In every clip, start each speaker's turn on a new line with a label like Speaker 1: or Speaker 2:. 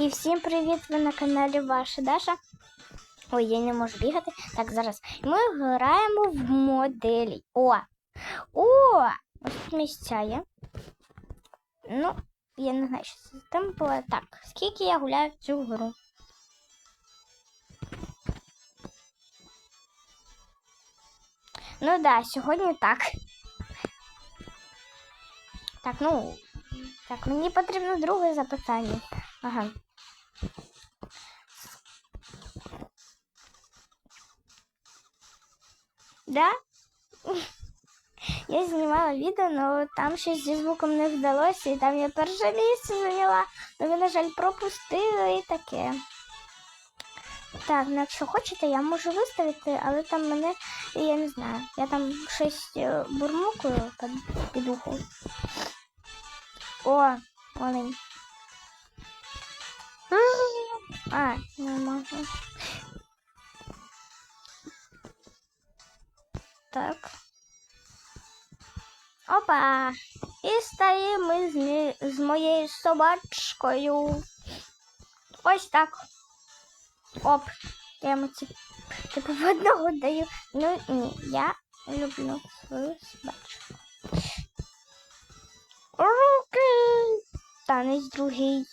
Speaker 1: І всім привіт! Ви на каналі Ваша Даша. Ой, я не можу бігати. Так, зараз. Ми граємо в моделі. О! О! Ось тут місця є. Ну, я не знаю, що це там було. Так, скільки я гуляю в цю гру. Ну да, сьогодні так. Так, ну. Так, мені потрібно друге запитання. Ага. Да? Я знімала відео, але там щось зі звуком не вдалося, і там я перше місце зайняла, але ви, на жаль, пропустила і таке. Так, ну якщо хочете, я можу виставити, але там мене, я не знаю, я там щось е, бурмукую під, ухом. О, олень. А, не можу. Так. Опа! І стаємо ми з, мі- з моєю собачкою. Ось так. Оп. Я йому ці- типу в одного даю. Ну ні, я люблю свою собачку. Руки! Танець другий.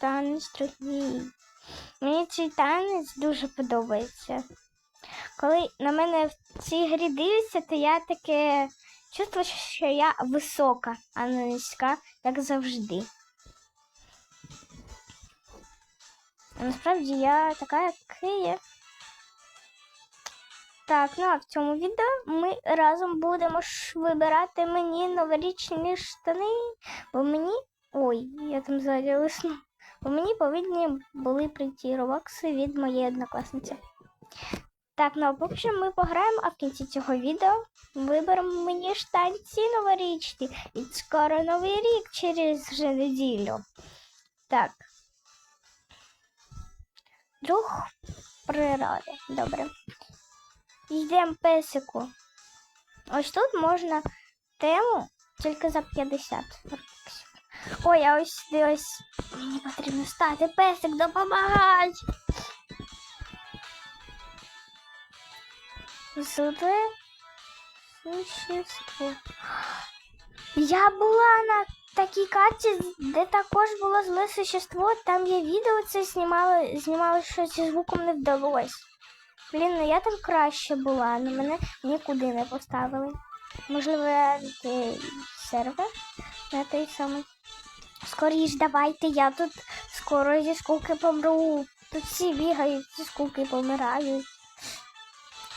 Speaker 1: Танець другий. Мені цей танець дуже подобається. Коли на мене в цій грі дивляться, то я таке чувствую, що я висока, а не низька, як завжди. А насправді я така, як є. Так, ну а в цьому відео ми разом будемо ж вибирати мені новорічні штани, бо мені. Ой, я там ззаді. Бо мені повинні були прийти робокси від моєї однокласниці. Так, ну а поки що ми пограємо, а в кінці цього відео виберемо мені штанці новорічні. І скоро новий рік через вже неділю. Так. Друг природи. Добре. Йдемо песику. Ось тут можна тему тільки за 50. Ой, а ось ось мені потрібно стати. Песик, допомагай! Зле существо. Я була на такій карті, де також було зле существо. Там я відео це знімала, знімала, що зі звуком не вдалося. Блін, ну я там краще була, але мене нікуди не поставили. Можливо, я сервер на той самий. Скоріш давайте, я тут скоро зі скуки помру. Тут всі бігають, зі скуки помирають.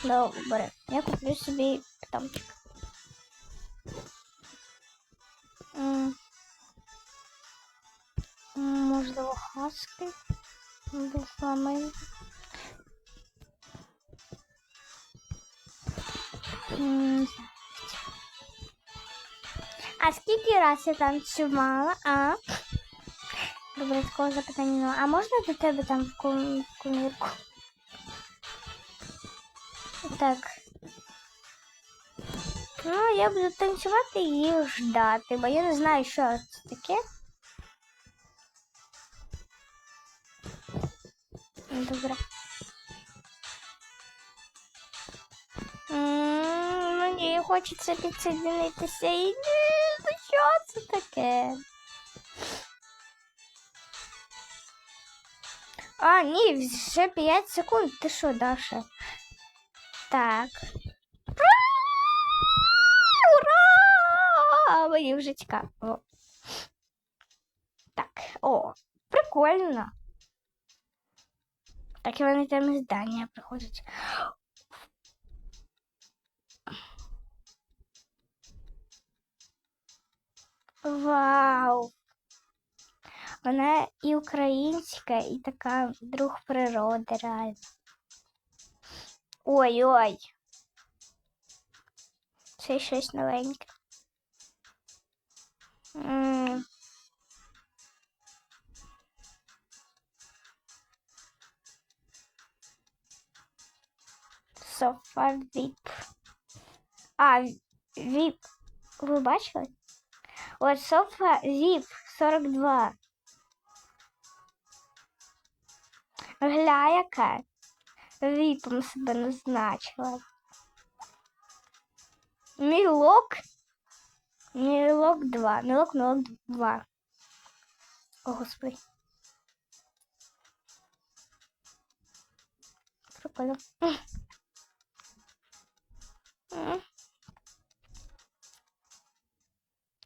Speaker 1: Добре, я куплю собі питомчик. Можливо, хаски. Не знаю. А скільки раз я танцювала, а? Добре, такого запитання. А можна до тебе там в кумірку? Так. Ну, я буду танцювати і ждати, бо я не знаю, що це таке. Добре. Мені хочеться підсоединитися і ні, що це таке? А, ні, вже 5 секунд. Ти що, Даша? Так. Ура! Мені вже цікаво. Так, о, прикольно. Так і вони там здання приходять. Вау! Вона і українська, і така друг природи, реально. Ой-ой. Це щось новеньке. Софа віп. А, віп. Ви бачили? От софа віп. 42. Гля яка. Віпом себе назначила. Мілок. Мілок 2. Мілок, мілок 2. О, господи. Прикольно.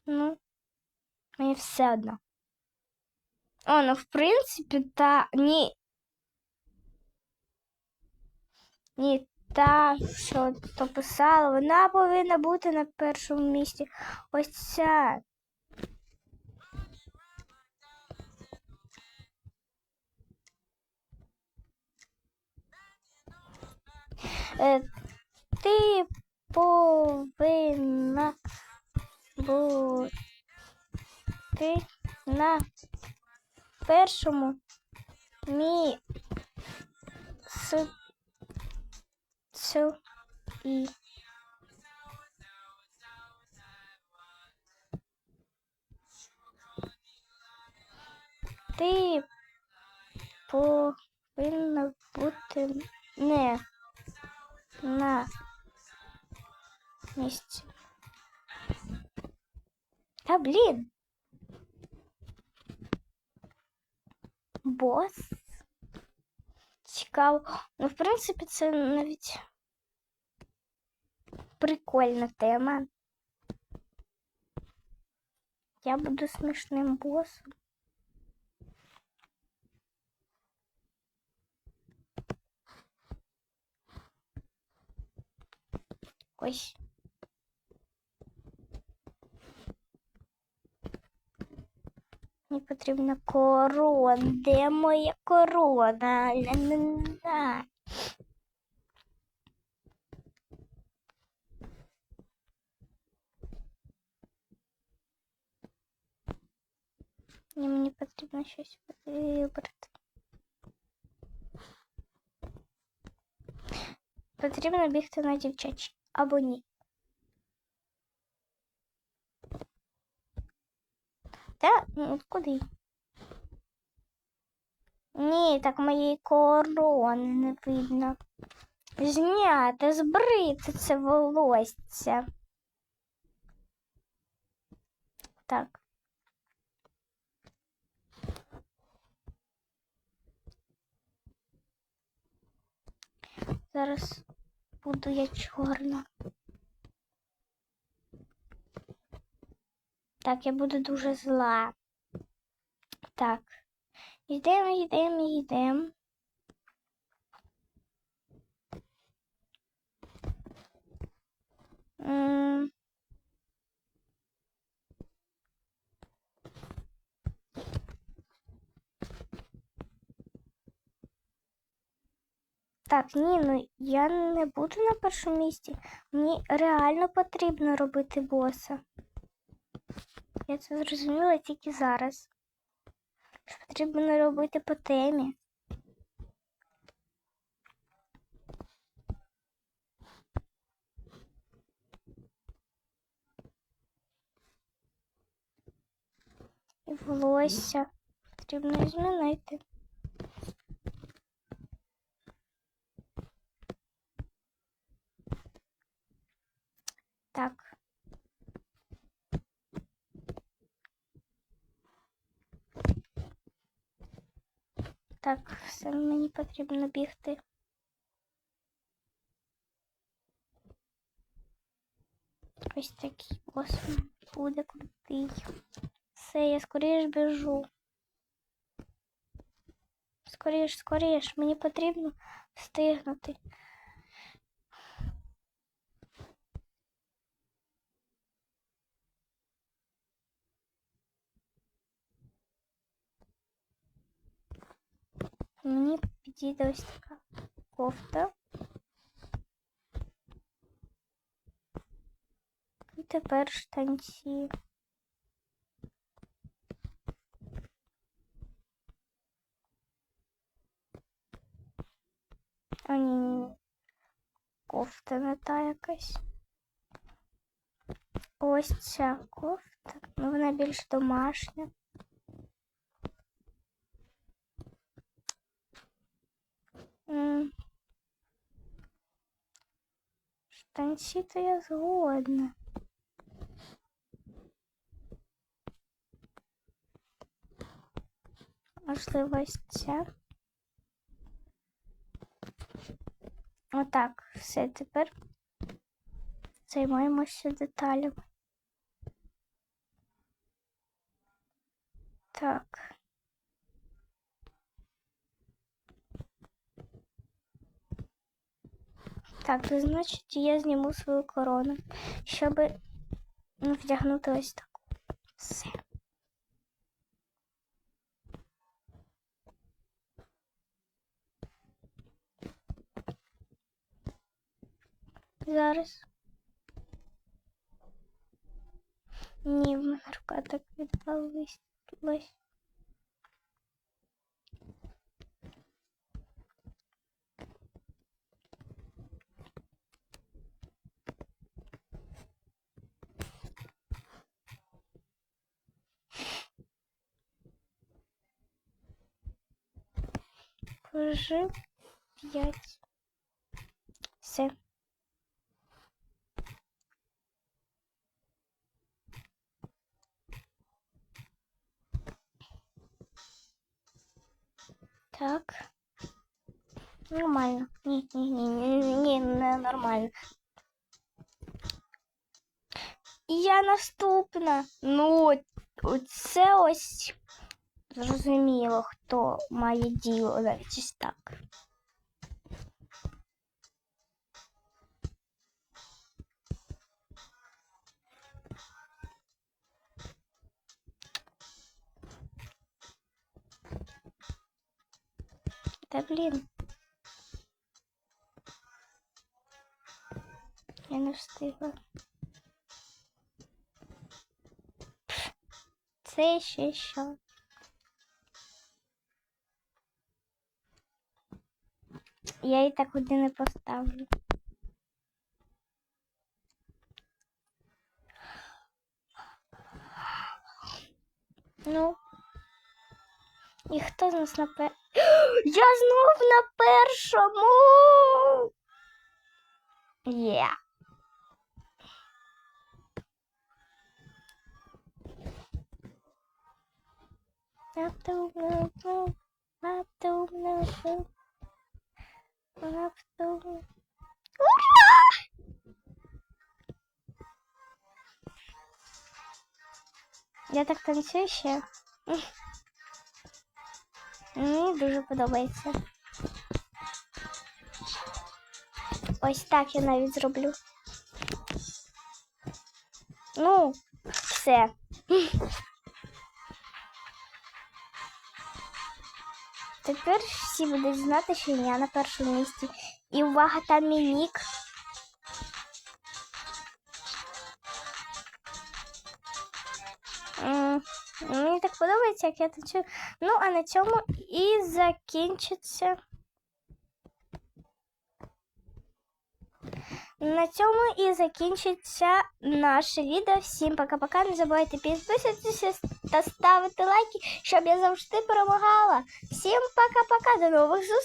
Speaker 1: Ну, мені все одно. О, ну в принципі, та ні. Ні, та, що то писала, вона повинна бути на першому місці. Ось ця. Е, ти повинна бути на першому місці. І ти повинна бути не на місці. Та блін. Бос. Цікаво. Ну, в принципі, це навіть прикольна тема. Я буду смішним босом. Ось. Мені потрібна корона. Де моя корона? Ля-ля-ля. Ні, мені потрібно щось вибрати. Потрібно бігти на дівчачі або ні. Та ну, куди? Ні, так моєї корони не видно. Зняти, збрити це волосся. Так. Зараз буду я чорна. Так, я буду дуже зла. Так. Йдемо, йдемо, йдемо. М. Так, ні, ну я не буду на першому місці. Мені реально потрібно робити боса. Я це зрозуміла тільки зараз. Що потрібно робити по темі. І волосся потрібно змінити. Так. Так, все мені потрібно бігти. Ось такий бос буде крутий. Все, я скоріш біжу. Скоріш, скоріш, мені потрібно встигнути. Мені підійде ось така кофта. І тепер штанці. А ні, ні. Кофта не та якась. Ось ця кофта. Ну, вона більш домашня. Штанці то я згодна. Можливо, ця. Отак, все тепер займаємося деталями. Так. Так, то значить я зніму свою корону, щоб ну, вдягнути ось таку. Все. Зараз. Ні, в мене рука так відвалилась. Покажи п'ять. Все. Так. Нормально. Ні, ні, ні, ні, ні, не нормально. Я наступна. Ну, це ось зрозуміло, хто має діло навіть ось так. Та блін. Я не встигла. Пф, Це ще що? Я її так куди не поставлю. Ну. І хто з нас на пер... Я знов на першому. Є. Автомобіль, автомобіль, автомобіль. Ура! Я так танцюю ще. Мені дуже подобається. Ось так я навіть зроблю. Ну, все. Тепер всі будуть знати, що я на першому місці. І увага, там мій. Мені так подобається, як я танцюю. Ну, а на цьому і закінчиться. На цьому і закінчиться наше відео. Всім пока-пока. Не забувайте підписуватися та ставити лайки, щоб я завжди перемагала. Всім пока-пока. До нових зустрічей.